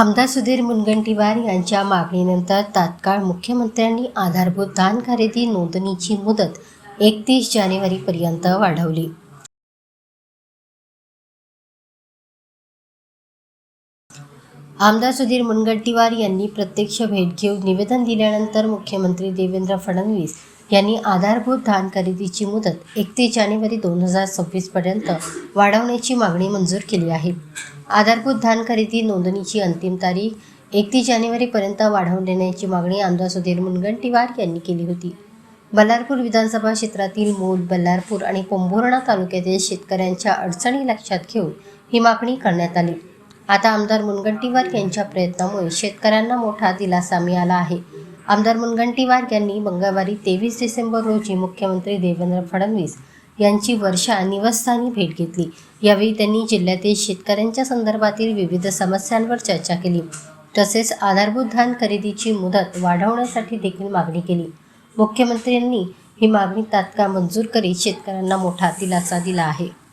आमदार सुधीर मुनगंटीवार यांच्या मागणीनंतर तात्काळ मुख्यमंत्र्यांनी आधारभूत धान खरेदी नोंदणीची मुदत एकतीस जानेवारीपर्यंत वाढवली. आमदार सुधीर मुनगंटीवार यांनी प्रत्यक्ष भेट घेऊन निवेदन दिल्यानंतर मुख्यमंत्री देवेंद्र फडणवीस यांनी आधारभूत धान खरेदीची मुदत एकतीस जानेवारी दोन हजार सव्वीसपर्यंत वाढवण्याची मागणी मंजूर केली आहे. आधारभूत धान खरेदी नोंदणीची अंतिम तारीख एकतीस जानेवारीपर्यंत वाढवून देण्याची मागणी आमदार सुधीर मुनगंटीवार यांनी केली होती. बल्लारपूर विधानसभा क्षेत्रातील मूल बल्लारपूर आणि पोंभुर्णा तालुक्यातील शेतकऱ्यांच्या अडचणी लक्षात घेऊन ही मागणी करण्यात आली. आता आमदार मुनगंटीवार यांच्या प्रयत्नामुळे शेतकऱ्यांना मोठा दिलासा मिळाला आहे. आमदार मुनगंटीवार यांनी मंगळवारी तेवीस डिसेंबर रोजी मुख्यमंत्री देवेंद्र फडणवीस यांची वर्षा निवासस्थानी भेट घेतली. यावेळी त्यांनी जिल्ह्यातील शेतकऱ्यांच्या संदर्भातील विविध समस्यांवर चर्चा केली. तसेच आधारभूत धान खरेदीची मुदत वाढवण्यासाठी देखील मागणी केली. मुख्यमंत्र्यांनी ही मागणी तात्काळ मंजूर करीत शेतकऱ्यांना मोठा दिलासा दिला आहे.